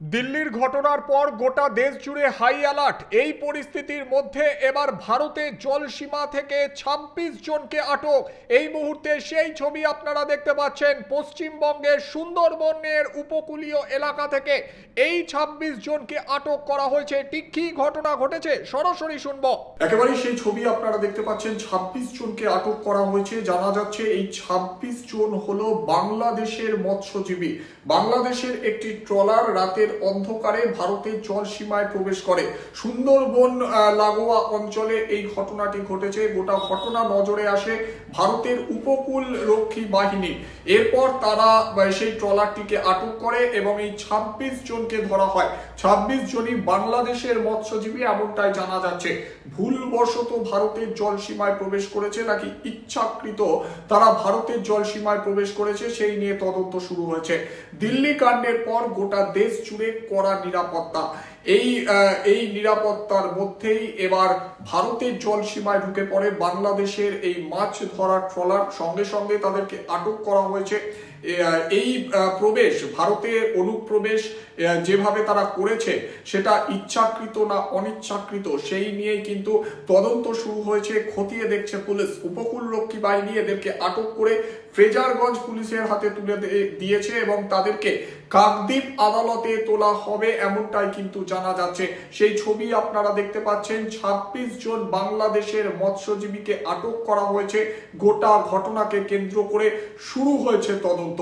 দিল্লির ঘটনার পর গোটা দেশ জুড়ে হাই অ্যালার্ট এই পরিস্থিতির মধ্যে এবার ভারতে জলসীমা থেকে ২৬ জনকে আটক। এই মুহূর্তে সেই ছবি আপনারা দেখতে পাচ্ছেন পশ্চিমবঙ্গের সুন্দরবনের উপকূলীয় এলাকা থেকে। এই ২৬ জনকে আটক করা হয়েছে। ঠিক কি ঘটনা ঘটেছে? সরাসরি শুনব। একেবারে সেই ছবি আপনারা দেখতে পাচ্ছেন। ২৬ জনকে আটক করা হয়েছে। জানা যাচ্ছে এই ২৬ জন হলো বাংলাদেশের মৎস্যজীবী। বাংলাদেশের একটি ট্রলার রাতের অন্ধকারে ভারতের জল সীমায় প্রবেশ করে। সুন্দরবন লাগোয়া অঞ্চলে এই ঘটনাটি ঘটেছে। গোটা ঘটনা নজরে আসে ভারতের উপকূল রক্ষী বাহিনী। এরপর তারা সেই ট্রলারটিকে আটক করে এবং এই ২৬ জনকে ধরা হয়। ২৬ জনই বাংলাদেশের মৎস্যজীবী এমনটাই জানা যাচ্ছে। ভুলবশত ভারতের জল সীমায় প্রবেশ করেছে নাকি ইচ্ছাকৃত তারা ভারতের জল সীমায় প্রবেশ করেছে সেই নিয়ে তদন্ত শুরু হয়েছে। দিল্লি কাণ্ডের পর গোটা দেশ জুড়ে কড়া নিরাপত্তা। এই এই নিরাপত্তার মধ্যেই এবার ভারতের জল সীমায় ঢুকে পড়ে বাংলাদেশের এই মাছ ধরার ট্রলার। সঙ্গে সঙ্গে তাদেরকে আটক করা হয়েছে। এই প্রবেশ ভারতে অনুপ্রবেশ যেভাবে তারা করেছে, সেটা ইচ্ছাকৃত না অনিচ্ছাকৃত, সেই নিয়েই কিন্তু তদন্ত শুরু হয়েছে। খতিয়ে দেখছে পুলিশ। উপকূল রক্ষী বাহিনী এদেরকে আটক করে ফ্রেজারগঞ্জ পুলিশের হাতে তুলে দিয়েছে এবং তাদেরকে কাকদ্বীপ আদালতে তোলা হবে, এমনটাই কিন্তু জানা যাচ্ছে, সেই ছবি আপনারা দেখতে পাচ্ছেন ২৬ জন বাংলাদেশের মৎস্যজীবীকে আটক করা হয়েছে। গোটা ঘটনাকে কেন্দ্র করে শুরু হয়েছে তদন্ত।